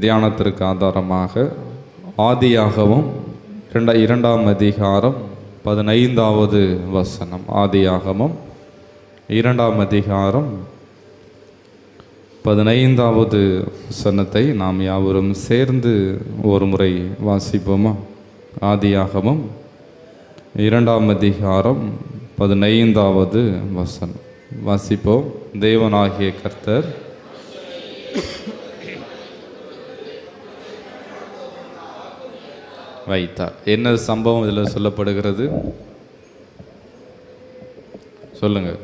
தியானத்திற்கு ஆதாரமாக ஆதியாகவும் இரண்ட இரண்டாம் அதிகாரம் பதினைந்தாவது வசனம். ஆதியாகமும் இரண்டாம் அதிகாரம் பதினைந்தாவது வசனத்தை நாம் யாவரும் சேர்ந்து ஒரு முறை வாசிப்போமா? ஆதியாகமும் இரண்டாம் அதிகாரம் பதினைந்தாவது வசனம். வாசிப்போம். தேவனாகிய கர்த்தர் வைத்தார் என்ன சம்பவம் இதில் சொல்லப்படுகிறது? சொல்லுங்க.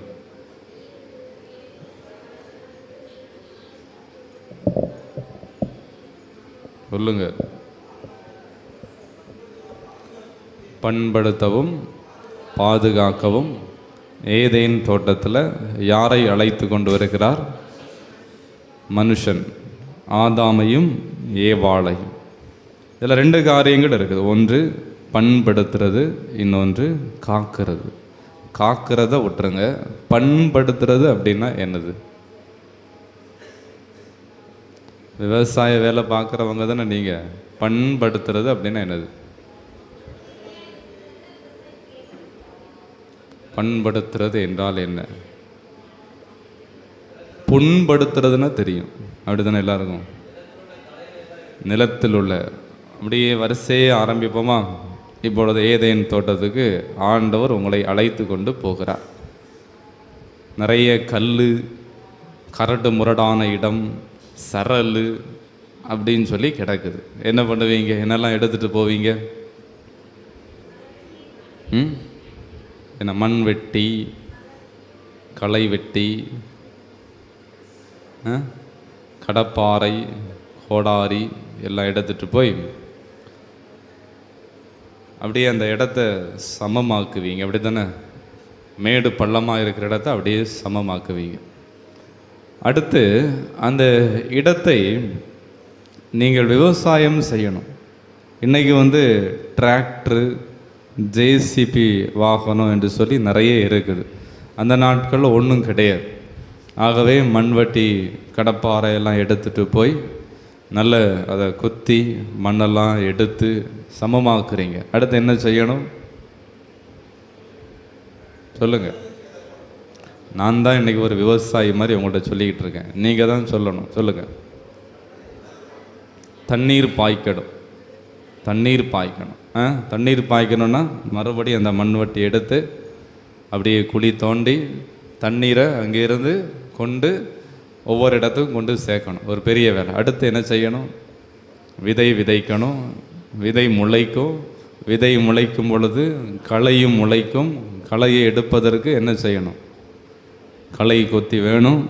சொல்லுங்க. பண்படுத்தவும் பாதுகாக்கவும் ஏதேன் தோட்டத்தில் யாரை அழைத்து கொண்டு வருகிறார்? மனுஷன். ஆதாமையும் ஏவாளையும். இதில் ரெண்டு காரியங்கள் இருக்குது. ஒன்று பண்படுத்துறது இன்னொன்று காக்கிறது. காக்கிறத விட்டுருங்க. பண்படுத்துறது அப்படின்னா என்னது? விவசாய வேலை பார்க்குறவங்க தானே நீங்கள் பண்படுத்துறது அப்படின்னா என்னது? பண்படுத்துறது என்றால் என்ன? புண்படுத்துறதுன்னா தெரியும். அப்படிதானே எல்லாருக்கும்? நிலத்தில் உள்ள அப்படியே வரிசையே ஆரம்பிப்போமா? இப்பொழுது ஏதேன் தோட்டத்துக்கு ஆண்டவர் உங்களை அழைத்து கொண்டு போகிறார். நிறைய கல் கரடு முரடான இடம் சரல் அப்படின்னு சொல்லி கிடக்குது. என்ன பண்ணுவீங்க? என்னெல்லாம் எடுத்துகிட்டு போவீங்க? என்ன மண் வெட்டி களை வெட்டி ஆ? கடப்பாறை கோடாரி எல்லாம் எடுத்துகிட்டு போய் அப்படியே அந்த இடத்த சமமாக்குவீங்க. அப்படி தானே மேடு பள்ளமாக இருக்கிற இடத்த அப்படியே சமமாக்குவீங்க. அடுத்து அந்த இடத்தை நீங்கள் விவசாயம் செய்யணும். இன்றைக்கி வந்து டிராக்டரு ஜேசிபி வாகனம் என்று சொல்லி நிறைய இருக்குது. அந்த நாட்களில் ஒன்றும் கிடையாது. ஆகவே மண்வட்டி கடப்பாறை எல்லாம் எடுத்துட்டு போய் நல்ல அதை கொத்தி மண்ணெல்லாம் எடுத்து சமமாக்குறீங்க. அடுத்து என்ன செய்யணும்? சொல்லுங்க. நான் தான் இன்றைக்கி ஒரு விவசாயி மாதிரி உங்கள்கிட்ட சொல்லிக்கிட்டு இருக்கேன். நீங்கள் தான் சொல்லணும். சொல்லுங்கள் தண்ணீர் பாய்க்கணும். தண்ணீர் பாய்க்கணும். ஆ? தண்ணீர் பாய்க்கணும்னா மறுபடியும் அந்த மண்வெட்டி எடுத்து அப்படியே குழி தோண்டி தண்ணீரை அங்கேருந்து கொண்டு ஒவ்வொரு இடத்துக்கும் கொண்டு சேர்க்கணும். ஒரு பெரிய வேலை. அடுத்து என்ன செய்யணும்? விதை விதைக்கணும். விதை முளைக்கும். விதை முளைக்கும் பொழுது களையும் முளைக்கும். களையை எடுப்பதற்கு என்ன செய்யணும்? களை கொத்தி வேணும்.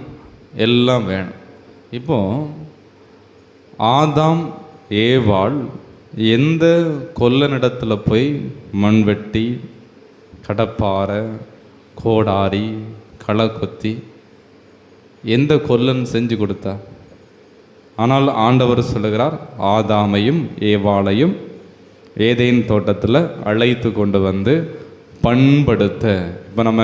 எல்லாம் வேணும். இப்போது ஆதாம் ஏவாள் எந்த கொல்லனிடத்தில் போய் மண் வெட்டி கடப்பாறை கோடாரி களை கொத்தி எந்த கொல்லன் செஞ்சு கொடுத்தா? ஆனால் ஆண்டவர் சொல்லுகிறார் ஆதாமையும் ஏவாளையும் ஏதேன் தோட்டத்தில் அழைத்து கொண்டு வந்து பண்படுத்த. இப்போ நம்ம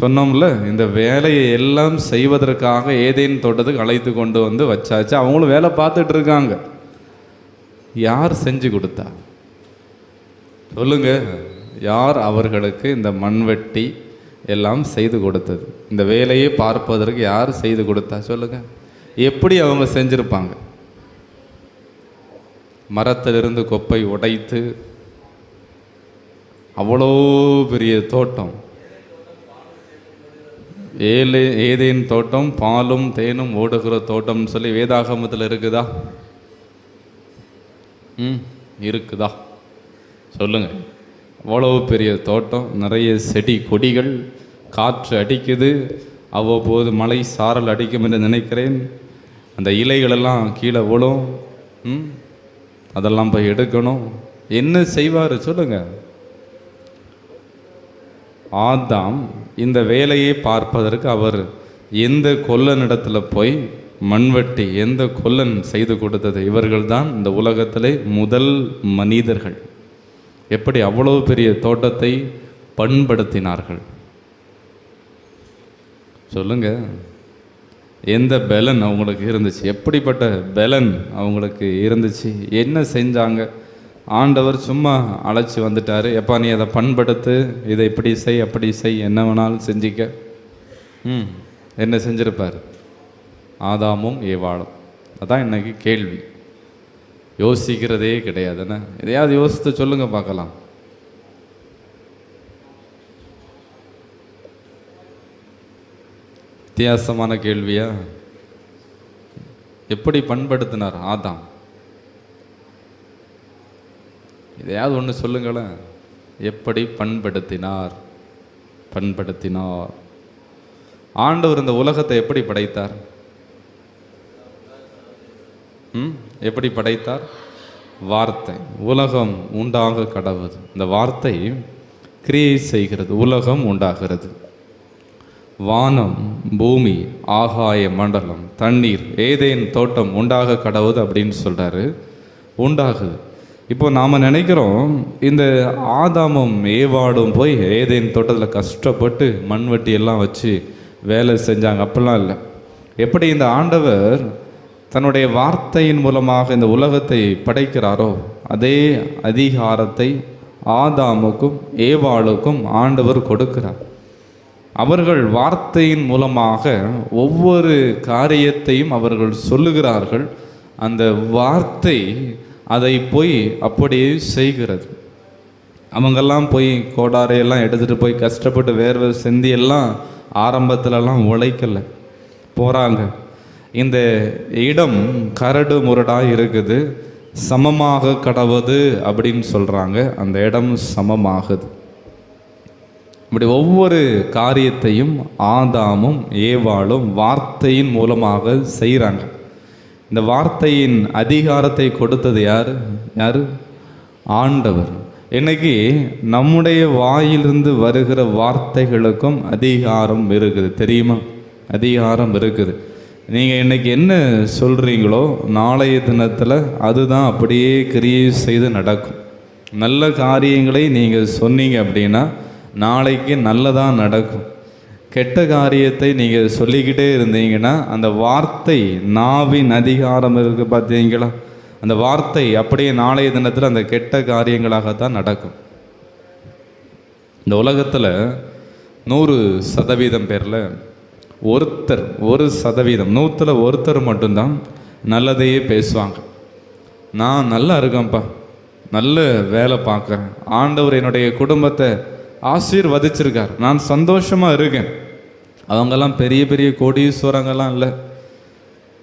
சொன்னோம்ல இந்த வேலையை எல்லாம் செய்வதற்காக ஏதேன் தோட்டத்துக்கு அழைத்து கொண்டு வந்து வச்சாச்சு அவங்களும் வேலை பார்த்துட்டு இருக்காங்க. யார் செஞ்சு கொடுத்தா? சொல்லுங்க யார் அவர்களுக்கு இந்த மண்வெட்டி எல்லாம் செய்து கொடுத்தது. இந்த வேலையை பார்ப்பதற்கு யார் செய்து கொடுத்தா சொல்லுங்கள் எப்படி அவங்க செஞ்சுருப்பாங்க. மரத்திலிருந்து கொப்பை உடைத்து அவ்வளோ பெரிய தோட்டம். ஏழு ஏதேன் தோட்டம் பாலும் தேனும் ஓடுகிற தோட்டம்னு சொல்லி வேதாகமத்தில் இருக்குதா? ம் இருக்குதா? சொல்லுங்கள் அவ்வளவு பெரிய தோட்டம் நிறைய செடி கொடிகள் காற்று அடிக்குது அவ்வப்போது மழை சாரல் அடிக்கும் என்று நினைக்கிறேன். அந்த இலைகளெல்லாம் கீழே விழும் அதெல்லாம் போய் எடுக்கணும். என்ன செய்வார் சொல்லுங்க. ஆதாம் இந்த வேலையை பார்ப்பதற்கு அவர் எந்த கொல்லனிடத்தில் போய் மண்வெட்டி எந்த கொல்லன் செய்து கொடுத்தது? இவர்கள்தான் இந்த உலகத்திலே முதல் மனிதர்கள். எப்படி அவ்வளவு பெரிய தோட்டத்தை பண்படுத்தினார்கள்? சொல்லுங்க. எந்த பலன் அவங்களுக்கு இருந்துச்சு? எப்படிப்பட்ட பலன் அவங்களுக்கு இருந்துச்சு? என்ன செஞ்சாங்க? ஆண்டவர் சும்மா அழைச்சி வந்துட்டார். எப்பா நீ அதை பண்படுத்து இதை இப்படி செய் அப்படி செய் என்ன வேணாலும் செஞ்சிக்க. ம் என்ன செஞ்சிருப்பார்? ஆதாமும் ஏவாளும். அதான் இன்றைக்கி கேள்வி. யோசிக்கிறதே கிடையாதுண்ணே எதையாவது யோசித்து சொல்லுங்கள் பார்க்கலாம். வித்தியாசமான கேள்வியா? எப்படி பண்படுத்தினார் ஆதாம்? இதையாவது ஒன்று சொல்லுங்களேன். எப்படி பண்படுத்தினார்? பண்படுத்தினார். ஆண்டவர் இந்த உலகத்தை எப்படி படைத்தார்? எப்படி படைத்தார்? வார்த்தை. உலகம் உண்டாக கடவுது. இந்த வார்த்தை கிரியை செய்கிறது. உலகம் உண்டாகிறது. வானம் பூமி ஆகாய மண்டலம் தண்ணீர் ஏதேன் தோட்டம் உண்டாக கடவுது அப்படின்னு சொல்கிறாரு உண்டாகுது. இப்போ நாம் நினைக்கிறோம் இந்த ஆதாமும் ஏவாடும் போய் ஏதேன் தோட்டத்தில் கஷ்டப்பட்டு மண்வெட்டி எல்லாம் வச்சு வேலை செஞ்சாங்க. அப்படிலாம் இல்லை. எப்படி இந்த ஆண்டவர் தன்னுடைய வார்த்தையின் மூலமாக இந்த உலகத்தை படைக்கிறாரோ அதே அதிகாரத்தை ஆதாமுக்கும் ஏவாளுக்கும் ஆண்டவர் கொடுக்கிறார். அவர்கள் வார்த்தையின் மூலமாக ஒவ்வொரு காரியத்தையும் அவர்கள் சொல்லுகிறார்கள். அந்த வார்த்தை அதை போய் அப்படியே செய்கிறது. அவங்கெல்லாம் போய் கோடாரையெல்லாம் எடுத்துகிட்டு போய் கஷ்டப்பட்டு வேர்வை சிந்தி எல்லாம் ஆரம்பத்துலலாம் உழைக்கலை. போகிறாங்க இந்த இடம் கரடு முரடாக இருக்குது. சமமாக கடவுது அப்படின்னு சொல்கிறாங்க அந்த இடம் சமமாகுது. இப்படி ஒவ்வொரு காரியத்தையும் ஆதாமும் ஏவாளும் வார்த்தையின் மூலமாக செய்கிறாங்க இந்த வார்த்தையின் அதிகாரத்தை கொடுத்தது யார்? யார்? ஆண்டவர். இன்னைக்கு நம்முடைய வாயிலிருந்து வருகிற வார்த்தைகளுக்கும் அதிகாரம் இருக்குது. தெரியுமா? அதிகாரம் இருக்குது. நீங்கள் இன்றைக்கி என்ன சொல்கிறீங்களோ நாளைய தினத்தில் அதுதான் அப்படியே கிரியை செய்து நடக்கும். நல்ல காரியங்களை நீங்கள் சொன்னீங்க அப்படின்னா நாளைக்கு நல்லதாக நடக்கும். கெட்ட காரியத்தை நீங்கள் சொல்லிக்கிட்டே இருந்தீங்கன்னா அந்த வார்த்தை நாவின் அதிகாரம் இருக்குது பார்த்தீங்களா? அந்த வார்த்தை அப்படியே நாளைய தினத்தில் அந்த கெட்ட காரியங்களாகத்தான் நடக்கும். இந்த உலகத்தில் நூறு சதவீதம் பேரில் ஒருத்தர் ஒரு சதவீதம் நூற்றில் ஒருத்தர் மட்டும்தான் நல்லதையே பேசுவாங்க. நான் நல்லா இருக்கேன்ப்பா. நல்ல வேலை பார்க்குறேன். ஆண்டவர் என்னுடைய குடும்பத்தை ஆசீர்வதிச்சிருக்கார். நான் சந்தோஷமாக இருக்கேன். அவங்கெல்லாம் பெரிய பெரிய கோடீஸ்வரங்கள்லாம் இல்லை.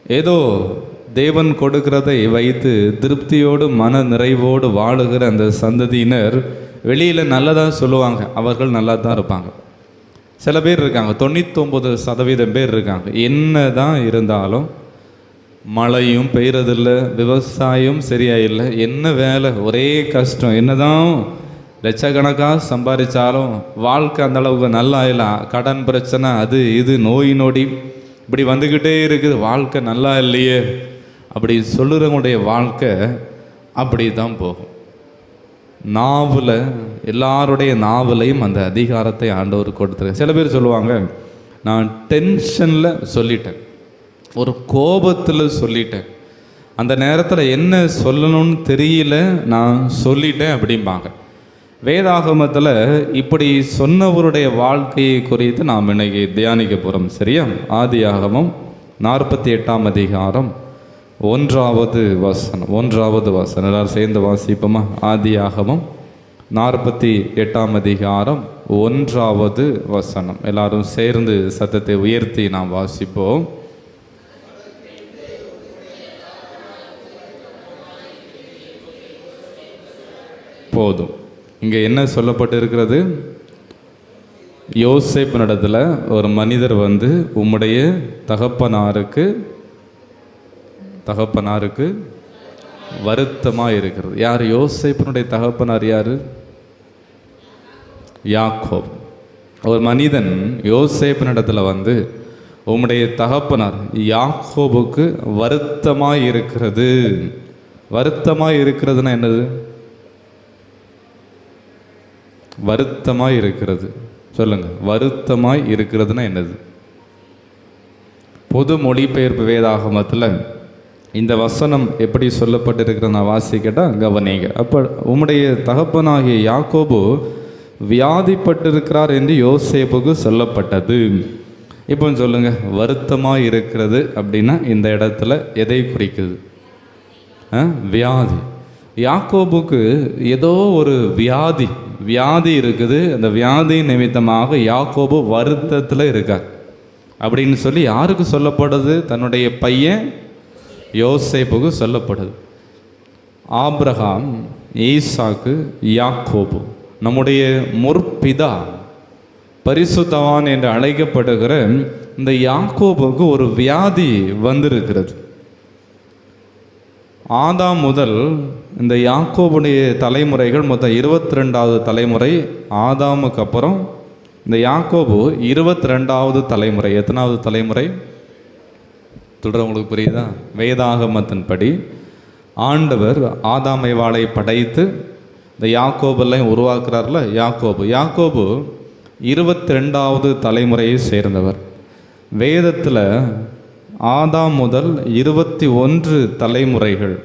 ஏதோ தேவன் கொடுக்கிறதை வைத்து திருப்தியோடு மன நிறைவோடு வாழுகிற அந்த சந்ததியினர் வெளியில் நல்லதாக சொல்லுவாங்க. அவர்கள் நல்லா தான் இருப்பாங்க. சில பேர் இருக்காங்க தொண்ணூத்தொம்பது சதவீதம் பேர் இருக்காங்க. என்ன தான் இருந்தாலும் மழையும் பெய்யறதில்ல விவசாயம் சரியாக இல்லை என்ன வேலை? ஒரே கஷ்டம். என்னதான் லட்சக்கணக்காக சம்பாதிச்சாலும் வாழ்க்கை அந்தளவுக்கு நல்லா இல்லை. கடன் பிரச்சனை அது இது நோய் நொடி இப்படி வந்துக்கிட்டே இருக்குது. வாழ்க்கை நல்லா இல்லையே அப்படி சொல்லுறவங்களுடைய வாழ்க்கை அப்படி தான் போகும். நாவில் எல்லாருடைய நாவலையும் அந்த அதிகாரத்தை ஆண்டவர் கொடுத்துருக்க சில பேர் சொல்லுவாங்க நான் டென்ஷனில் சொல்லிட்டேன். ஒரு கோபத்தில் சொல்லிட்டேன். அந்த நேரத்தில் என்ன சொல்லணும்னு தெரியல நான் சொல்லிட்டேன் அப்படிம்பாங்க. வேதாகமத்தில் இப்படி சொன்னவருடைய வாழ்க்கையை குறித்து நாம் இன்னைக்கு தியானிக்க போகிறோம் சரியா? ஆதியாகமம் நாற்பத்தி எட்டாம் அதிகாரம் ஒன்றாவது வசனம் ஒன்றாவது வசனம். எல்லாரும் சேர்ந்து வாசிப்போமா? ஆதியாகமம் நாற்பத்தி எட்டாம் அதிகாரம் ஒன்றாவது வசனம். எல்லாரும் சேர்ந்து சத்தத்தை உயர்த்தி நாம் வாசிப்போம். போதும். இங்கே என்ன சொல்லப்பட்டு இருக்கிறது நடத்தில் ஒரு மனிதர் வந்து உம்முடைய தகப்பனாருக்கு தகப்பனாருக்கு வருத்தமாக இருக்கிறது யார்? யோசிப்பினுடைய தகப்பனார் யார்? யாக்கோப். ஒரு மனிதன் யோசேப்பினிடத்தில் வந்து உம்முடைய தகப்பனார் யாக்கோபுக்கு வருத்தமாக இருக்கிறது. வருத்தமாக இருக்கிறதுனா என்னது? வருத்தமாக இருக்கிறது. சொல்லுங்க. வருத்தமாய் இருக்கிறதுனா என்னது? பொது மொழிபெயர்ப்பு வேதாகமத்தில் இந்த வசனம் எப்படி சொல்லப்பட்டிருக்கிற நான் வாசிக்கிட்டால் கவனிங்க. அப்போ உம்முடைய தகப்பனாகிய யாக்கோபு வியாதிப்பட்டிருக்கிறார் என்று யோசேப்புக்கு சொல்லப்பட்டது. இப்போ சொல்லுங்க வருத்தமாக இருக்கிறது அப்படின்னா இந்த இடத்துல எதை குறிக்குது? ஆ? வியாதி. யாக்கோபுக்கு ஏதோ ஒரு வியாதி வியாதி இருக்குது. அந்த வியாதி நிமித்தமாக யாக்கோபு வருத்தத்தில் இருக்கார். அப்படின்னு சொல்லி யாருக்கு சொல்லப்படுது? தன்னுடைய பையன் யோசேப்புக்கு சொல்லப்படுது. ஆப்ரஹாம் ஈசாக்கு யாக்கோபு. நம்முடைய முற்பிதா பரிசுத்தவான் என்று அழைக்கப்படுகிற இந்த யாக்கோபுக்கு ஒரு வியாதி வந்திருக்கிறது. ஆதாம் முதல் இந்த யாக்கோபுடைய தலைமுறைகள் மொத்தம் இருபத்தி ரெண்டாவது தலைமுறை ஆதாமுக்கு அப்புறம் இந்த யாக்கோபு இருபத்தி ரெண்டாவது தலைமுறை எத்தனாவது தலைமுறை? உங்களுக்கு புரியுதா? வேதாகமத்தின்படி ஆண்டவர் ஆதாமை வாளை படைத்து இந்த யாக்கோபெல்லாம் உருவாக்குறார்ல யாக்கோபு. யாக்கோபு இருபத்தி ரெண்டாவது தலைமுறையை சேர்ந்தவர். வேதத்தில் ஆதாம் முதல் இருபத்தி ஒன்று தலைமுறைகள்.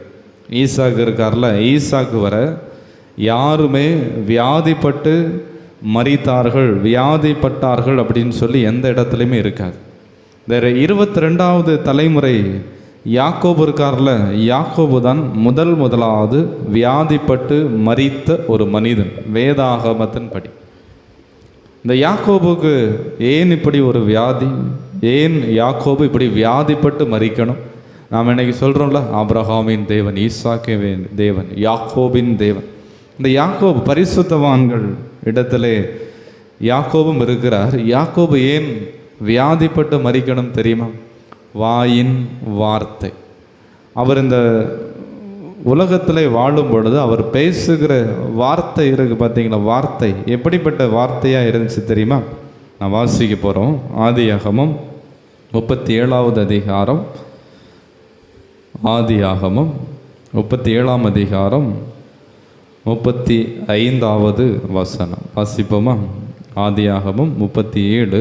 ஈசாக்கு இருக்கார்ல ஈசாக்கு வர யாருமே வியாதிப்பட்டு மறித்தார்கள் வியாதிப்பட்டார்கள் அப்படின்னு சொல்லி எந்த இடத்துலையுமே இருக்காது. வேறு இருபத்தி ரெண்டாவது தலைமுறை யாக்கோபு இருக்கார்ல? யாக்கோபு தான் முதல் முதலாவது வியாதிப்பட்டு மறித்த ஒரு மனிதன். வேதாகமத்தின் படி. இந்த யாக்கோபுக்கு ஏன் இப்படி ஒரு வியாதி? ஏன் யாக்கோபு இப்படி வியாதிப்பட்டு மறிக்கணும் நாம் இன்னைக்கு சொல்கிறோம்ல ஆப்ரஹாமின் தேவன் ஈசாக்கின் தேவன் யாக்கோபின் தேவன். இந்த யாக்கோபு பரிசுத்தவான்கள் இடத்திலே யாக்கோபும் இருக்கிறார். யாக்கோபு ஏன் வியாதிப்பட்டு மறிக்கணும் தெரியுமா? வாயின் வார்த்தை. அவர் இந்த உலகத்தில் வாழும் பொழுது அவர் பேசுகிற வார்த்தை இருக்குது பார்த்தீங்களா வார்த்தை. எப்படிப்பட்ட வார்த்தையாக இருந்துச்சு தெரியுமா? நான் வாசிக்க போகிறோம் ஆதியாகமம் முப்பத்தி ஏழாவது அதிகாரம். ஆதியாகமம் முப்பத்தி ஏழாம் அதிகாரம். முப்பத்தி ஐந்தாவது வசனம். வாசிப்போமா? ஆதியாகமம் முப்பத்தி ஏழு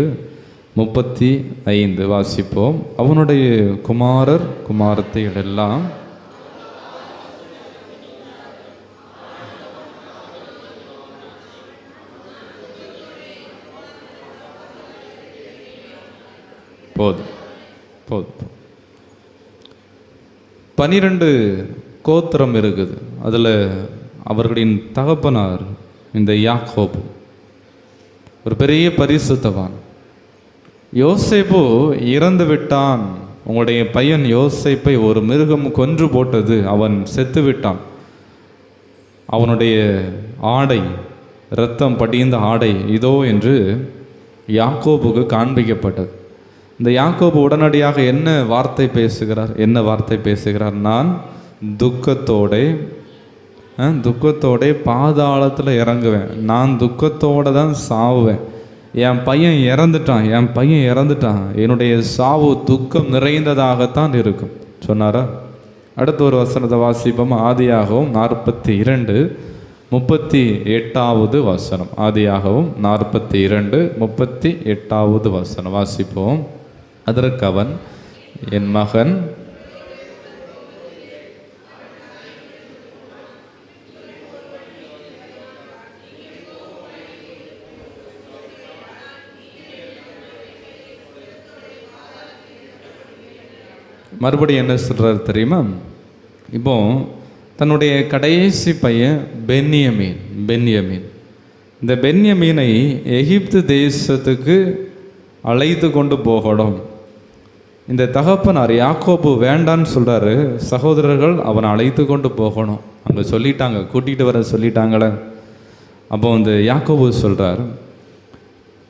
முப்பத்தி ஐந்து வாசிப்போம். அவனுடைய குமாரர் குமாரத்தைகள் எல்லாம் போதும் போதும். பனிரெண்டு கோத்திரம் இருக்குது. அதில் அவர்களின் தகப்பனார் இந்த யாக்கோபு. ஒரு பெரிய பரிசுத்தவான். யோசேப்பு இறந்து விட்டான். உங்களுடைய பையன் யோசேப்பை ஒரு மிருகம் கொன்று போட்டது அவன் செத்து விட்டான். அவனுடைய ஆடை இரத்தம் படிந்த ஆடை இதோ என்று யாக்கோபுக்கு காண்பிக்கப்பட்டது. இந்த யாக்கோபு உடனடியாக என்ன வார்த்தை பேசுகிறார்? என்ன வார்த்தை பேசுகிறார்? நான் துக்கத்தோடே ஆ, துக்கத்தோடே பாதாளத்தில் இறங்குவேன். நான் துக்கத்தோடு தான் சாவுவேன். என் பையன் இறந்துட்டான் என் பையன் இறந்துட்டான். என்னுடைய சாவு துக்கம் நிறைந்ததாகத்தான் இருக்கும். சொன்னாரா? அடுத்த ஒரு வசனத்தை வாசிப்போம். ஆதியாகவும் நாற்பத்தி இரண்டு முப்பத்தி எட்டாவது வசனம். ஆதியாகவும் நாற்பத்தி இரண்டு முப்பத்தி எட்டாவது வசனம். வாசிப்போம். அதற்கு அவன் என் மகன் மறுபடியும் என்ன சொல்கிறாரு தெரியுமா? இப்போ தன்னுடைய கடைசி பையன் பென்யமீன் பென்யமீன். இந்த பென்யமீனை எகிப்து தேசத்துக்கு அழைத்து கொண்டு போகணும். இந்த தகப்பனார் யாக்கோபு வேண்டான்னு சொல்கிறாரு சகோதரர்கள் அவனை அழைத்து கொண்டு போகணும். அங்கே சொல்லிட்டாங்க கூட்டிகிட்டு வர சொல்லிட்டாங்களே. அப்போ வந்து யாக்கோபு சொல்கிறார்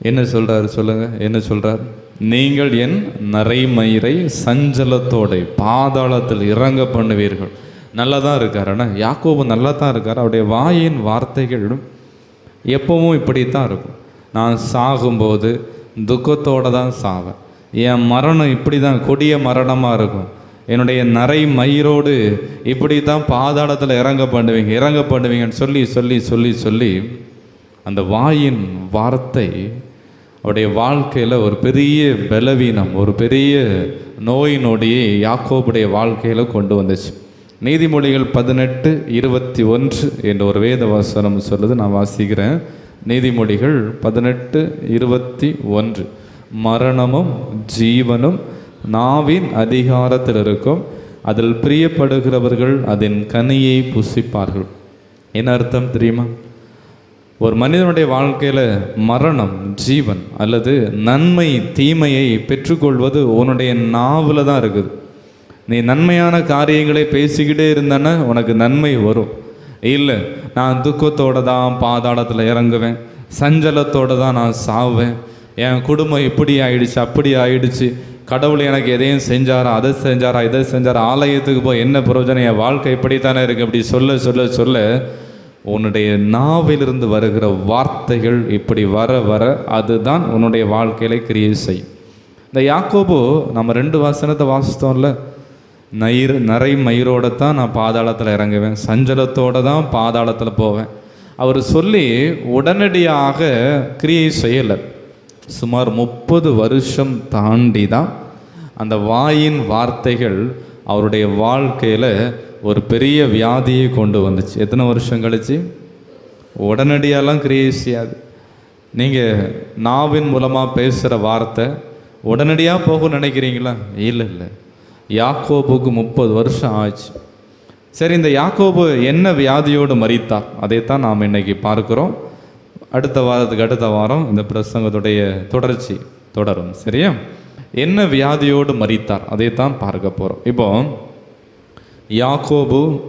என்ன சொல்கிறாரு சொல்லுங்கள் என்ன சொல்கிறார் நீங்கள் என் நரைமயிரை சஞ்சலத்தோட பாதாளத்தில் இறங்க பண்ணுவீர்கள். நல்லா தான் இருக்கார் ஆனால் யாக்கோபு நல்லா தான் இருக்கார். அவருடைய வாயின் வார்த்தைகள் எப்பவும் இப்படித்தான் இருக்கும். நான் சாகும்போது துக்கத்தோடு தான் சாவேன். என் மரணம் இப்படி தான் கொடிய மரணமாக இருக்கும். என்னுடைய நரை மயிரோடு இப்படி தான் பாதாளத்தில் இறங்க பண்ணுவீங்க இறங்க பண்ணுவீங்கன்னு சொல்லி சொல்லி சொல்லி சொல்லி அந்த வாயின் வார்த்தை அவருடைய வாழ்க்கையில் ஒரு பெரிய பலவீனம் ஒரு பெரிய நோய் நொடியை யாக்கோபுடைய வாழ்க்கையில் கொண்டு வந்துச்சு. நீதிமொழிகள் பதினெட்டு இருபத்தி ஒன்று என்ற ஒரு வேத வசனம் சொல்லுது நான் வாசிக்கிறேன். நீதிமொழிகள் பதினெட்டு இருபத்தி ஒன்று. மரணமும் ஜீவனும் நாவின் அதிகாரத்தில் இருக்கும். அதில் பிரியப்படுகிறவர்கள் அதன் கனியை புசிப்பார்கள். என்ன அர்த்தம் தெரியுமா? ஒரு மனிதனுடைய வாழ்க்கையில் மரணம் ஜீவன் அல்லது நன்மை தீமையை பெற்றுக்கொள்வது உன்னுடைய நாவில் தான் இருக்குது. நீ நன்மையான காரியங்களை பேசிக்கிட்டே இருந்தனா உனக்கு நன்மை வரும். இல்லை நான் துக்கத்தோடு தான் பாதாளத்தில் இறங்குவேன். சஞ்சலத்தோடு தான் நான் சாவேன் என் குடும்பம் இப்படி ஆயிடுச்சு அப்படி ஆயிடுச்சு. கடவுள் எனக்கு எதையும் செஞ்சாரா அதை செஞ்சாரா இதை செஞ்சாரா ஆலயத்துக்கு போய் என்ன பிரயோஜனம்? என் வாழ்க்கை இப்படித்தானே இருக்குது அப்படி சொல்ல சொல்ல சொல்ல உன்னுடைய நாவிலிருந்து வருகிற வார்த்தைகள் இப்படி வர வர அதுதான் உன்னுடைய வாழ்க்கையில கிரியை செய்யும். இந்த யாக்கோபு நம்ம ரெண்டு வசனத்தை வாசித்தோம்ல? நயிர் நிறை மயிரோட தான் நான் பாதாளத்தில் இறங்குவேன். சஞ்சலத்தோடு தான் பாதாளத்தில் போவேன். அவர் சொல்லி உடனடியாக கிரியை செய்யலை. சுமார் முப்பது வருஷம் தாண்டி தான் அந்த வாயின் வார்த்தைகள் அவருடைய வாழ்க்கையில் ஒரு பெரிய வியாதியை கொண்டு வந்துச்சு. எத்தனை வருஷம் கழிச்சு? உடனடியாலாம் கிரியை செய்யாது. நீங்கள் நாவின் மூலமாக பேசுகிற வார்த்தை உடனடியாக போகும்னு நினைக்கிறீங்களா? இல்லை இல்லை. யாக்கோபுக்கு முப்பது வருஷம் ஆச்சு. சரி இந்த யாக்கோபு என்ன வியாதியோடு மறித்தார் அதைத்தான் நாம் இன்னைக்கு பார்க்குறோம். அடுத்த வாரத்துக்கு அடுத்த வாரம் இந்த பிரசங்கத்துடைய தொடர்ச்சி தொடரும். சரியா? என்ன வியாதியோடு மறித்தார் அதை தான் பார்க்க போகிறோம் இப்போ யாக்கோபு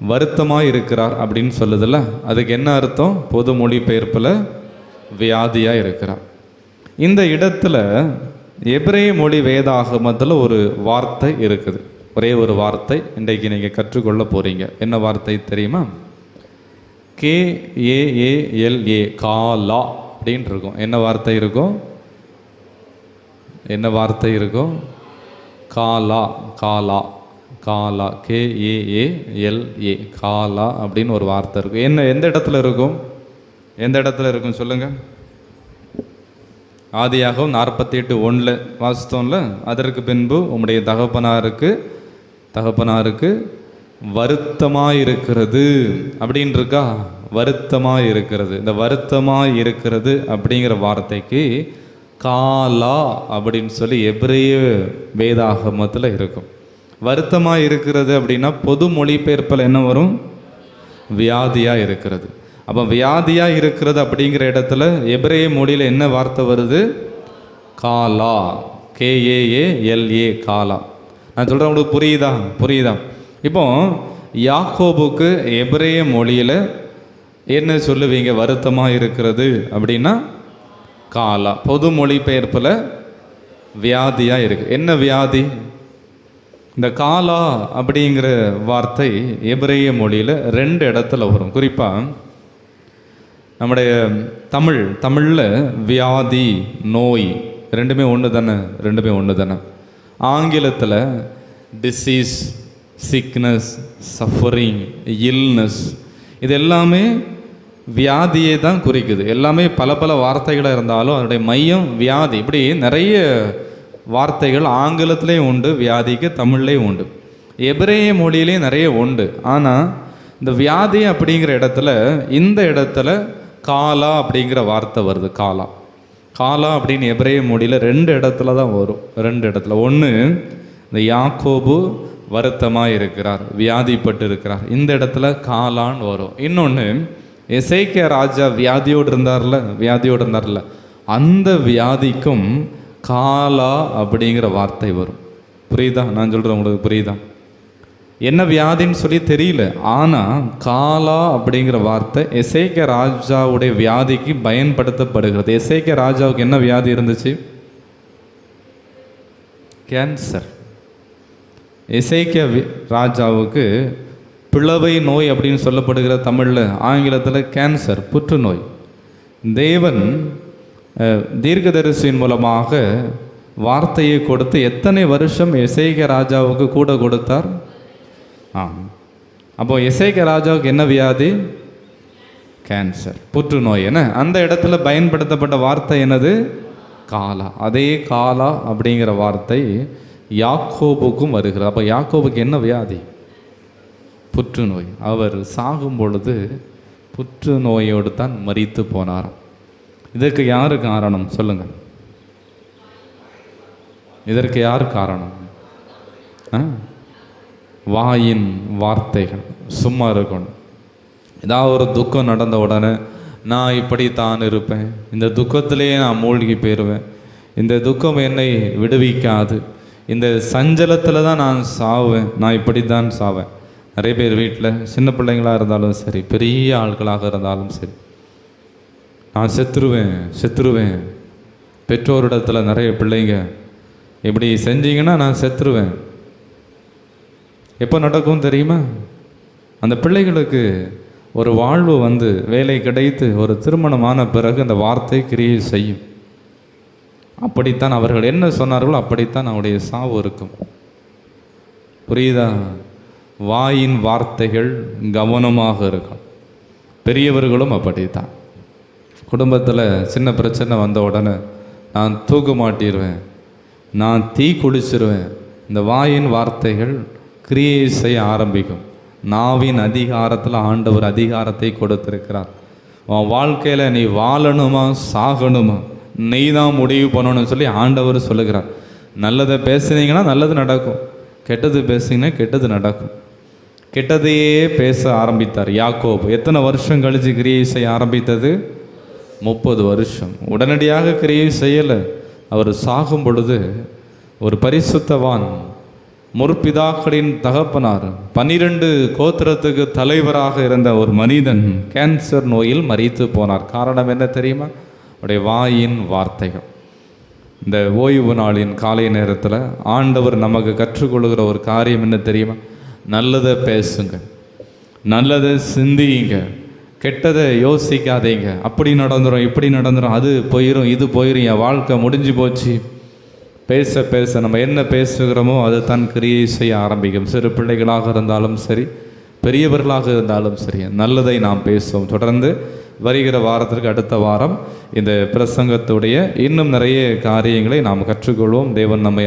வருத்தமாக இருக்கிறார் அப்படின்னு சொல்லுதில்ல? அதுக்கு என்ன அர்த்தம்? பொது மொழிபெயர்ப்பில் வியாதியாக இருக்கிறார். இந்த இடத்துல எபிரேய மொழி வேதாகமத்தில் ஒரு வார்த்தை இருக்குது. ஒரே ஒரு வார்த்தை இன்றைக்கு நீங்கள் கற்றுக்கொள்ள போகிறீங்க என்ன வார்த்தை தெரியுமா? கே ஏஏஎல்ஏ காலா அப்படின்ட்டு இருக்கும். என்ன வார்த்தை இருக்கும்? என்ன வார்த்தை இருக்கும் காலா காலா காலா கேஏஏஎல்ஏ காலா அப்படின்னு ஒரு வார்த்தை இருக்கும். என்ன எந்த இடத்துல இருக்கும்? எந்த இடத்துல இருக்கும் சொல்லுங்கள் ஆதியாகவும் நாற்பத்தி எட்டு ஒன்றில் வாசித்தோம்ல? அதற்கு பின்பு உம்முடைய தகப்பனாருக்கு தகப்பனாருக்கு வருத்தமாக இருக்கிறது அப்படின்னு இருக்கா? வருத்தமாக இருக்கிறது இந்த வருத்தமாக இருக்கிறது அப்படிங்கிற வார்த்தைக்கு காலா அப்படின்னு சொல்லி எபிரேய வேதாகமத்தில் இருக்கும். வருத்தமாக இருக்கிறது அப்படின்னா பொது மொழிபெயர்ப்பில் என்ன வரும்? வியாதியாக இருக்கிறது. அப்போ வியாதியாக இருக்கிறது அப்படிங்கிற இடத்துல எபிரேய மொழியில் என்ன வார்த்தை வருது? காலா. கேஏஏ எல்ஏ காலா. நான் சொல்கிறேன் உங்களுக்கு புரியுதா? புரியுதா? இப்போ யாக்கோபுக்கு எபிரேய மொழியில் என்ன சொல்லுவீங்க? வருத்தமாக இருக்கிறது அப்படின்னா காலா பொது மொழிபெயர்ப்பில் வியாதியாக இருக்கு. என்ன வியாதி? இந்த காலா அப்படிங்கிற வார்த்தை எபிரேய மொழியில் ரெண்டு இடத்துல வரும். குறிப்பாக நம்முடைய தமிழ் தமிழில் வியாதி நோய் ரெண்டுமே ஒன்று தானே ரெண்டுமே ஒன்று தானே ஆங்கிலத்தில் டிசீஸ் சிக்னஸ் சஃபரிங் இல்னஸ் இது எல்லாமே வியாதியை தான் குறிக்குது. எல்லாமே பல பல வார்த்தைகளாக இருந்தாலும் அதனுடைய மையம் வியாதி. இப்படி நிறைய வார்த்தைகள் ஆங்கிலத்திலையும் உண்டு வியாதிக்கு தமிழ்லேயும் உண்டு. எபிரேய மொழியிலையும் நிறைய உண்டு. ஆனால் இந்த வியாதி அப்படிங்கிற இடத்துல இந்த இடத்துல காலா அப்படிங்கிற வார்த்தை வருது காலா. காலா அப்படின்னு எபிரேய மொழியில் ரெண்டு இடத்துல தான் வரும். ரெண்டு இடத்துல. ஒன்று இந்த யாக்கோபு வருத்தமாக இருக்கிறார் வியாதிப்பட்டு இருக்கிறார் இந்த இடத்துல காலான்னு வரும். இன்னொன்று எசேக்கியா ராஜா வியாதியோடு இருந்தார்ல வியாதியோடு இருந்தார்ல. அந்த வியாதிக்கும் காலா அப்படிங்கிற வார்த்தை வரும். புரியுதா? நான் சொல்கிறேன் உங்களுக்கு புரியுதா? என்ன வியாதின்னு சொல்லி தெரியல. ஆனால் காலா அப்படிங்கிற வார்த்தை எசைக்க ராஜாவுடைய வியாதிக்கு பயன்படுத்தப்படுகிறது. எசைக்க ராஜாவுக்கு என்ன வியாதி இருந்துச்சு? கேன்சர். எசைக்க ராஜாவுக்கு பிளவை நோய் அப்படின்னு சொல்லப்படுகிற தமிழில் ஆங்கிலத்தில் கேன்சர் புற்றுநோய். தேவன் தீர்க்கதரிசியின் மூலமாக வார்த்தையை கொடுத்து எத்தனை வருஷம் இசைக ராஜாவுக்கு கூட கொடுத்தார்? ஆ அப்போ இசைக ராஜாவுக்கு என்ன வியாதி? கேன்சர் புற்றுநோய் என்ன அந்த இடத்துல பயன்படுத்தப்பட்ட வார்த்தை என்னது? காலா. அதே காலா அப்படிங்கிற வார்த்தை யாக்கோபுக்கும் வருகிறது. அப்போ யாக்கோபுக்கு என்ன வியாதி? புற்றுநோய். அவர் சாகும் பொழுது புற்றுநோயோடு தான் மறித்து போனாராம் இதற்கு யார் காரணம்? சொல்லுங்கள் இதற்கு யார் காரணம்? ஆ? வாயின் வார்த்தைகள் சும்மா இருக்கணும். ஏதாவது ஒரு துக்கம் நடந்த உடனே நான் இப்படி தான் இருப்பேன். இந்த துக்கத்திலேயே நான் மூழ்கி போயிடுவேன் இந்த துக்கம் என்னை விடுவிக்காது. இந்த சஞ்சலத்தில் தான் நான் சாவேன் நான் இப்படி தான் சாவேன். நிறைய பேர் வீட்டில் சின்ன பிள்ளைங்களாக இருந்தாலும் சரி பெரிய ஆட்களாக இருந்தாலும் சரி நான் செத்துருவேன் செத்துருவேன். பெற்றோரிடத்தில் நிறைய பிள்ளைங்க இப்படி செஞ்சீங்கன்னா நான் செத்துருவேன். எப்போ நடக்கும் தெரியுமா? அந்த பிள்ளைகளுக்கு ஒரு வாழ்வு வந்து வேலை கிடைத்து ஒரு திருமணமான பிறகு அந்த வார்த்தை கிரியை செய்யும். அப்படித்தான் அவர்கள் என்ன சொன்னார்களோ அப்படித்தான் அவருடைய சாவு இருக்கும். புரியுதா? வாயின் வார்த்தைகள் கவனமாக இருக்கும் பெரியவர்களும் அப்படி தான் குடும்பத்தில் சின்ன பிரச்சனை வந்த உடனே நான் தூக்க மாட்டிடுவேன் நான் தீ குளிச்சிருவேன். இந்த வாயின் வார்த்தைகள் கிரியை செய்ய ஆரம்பிக்கும். நாவின் அதிகாரத்தில் ஆண்டவர் அதிகாரத்தை கொடுத்திருக்கிறார். உன் வாழ்க்கையில் நீ வாழணுமா சாகணுமா? நீ தான் முடிவு பண்ணணும்னு சொல்லி ஆண்டவர் சொல்லுகிறார். நல்லதை பேசுனீங்கன்னா நல்லது நடக்கும். கெட்டது பேசுனீங்கன்னா கெட்டது நடக்கும். கெட்டதையே பேச ஆரம்பித்தார். யாக்கோப் எத்தனை வருஷம் கழிச்சு கிரியை செய்ய ஆரம்பித்தது? முப்பது வருஷம். உடனடியாக கிரியை செய்யலை. அவர் சாகும் பொழுது ஒரு பரிசுத்தவான் முற்பிதாக்களின் தகப்பனார் பன்னிரண்டு கோத்திரத்துக்கு தலைவராக இருந்த ஒரு மனிதன் கேன்சர் நோயில் மறித்து போனார். காரணம் என்ன தெரியுமா? அவருடைய வாயின் வார்த்தைகள். இந்த ஓய்வு நாளின் காலை நேரத்தில் ஆண்டவர் நமக்கு கற்றுக்கொள்கிற ஒரு காரியம் என்ன தெரியுமா? நல்லதை பேசுங்க. நல்லதை சிந்தியுங்க. கெட்டதை யோசிக்காதீங்க. அப்படி நடந்துடும் இப்படி நடந்துடும் அது போயிடும் இது போயிடும் என் வாழ்க்கை முடிஞ்சு போச்சு. பேச பேச நம்ம என்ன பேசுகிறோமோ அது தன் கிரியை செய்ய ஆரம்பிக்கும். சிறு பிள்ளைகளாக இருந்தாலும் சரி பெரியவர்களாக இருந்தாலும் சரி நல்லதை நாம் பேசுவோம். தொடர்ந்து வருகிற வாரத்திற்கு அடுத்த வாரம் இந்த பிரசங்கத்துடைய இன்னும் நிறைய காரியங்களை நாம் கற்றுக்கொள்வோம். தேவன் நம்மை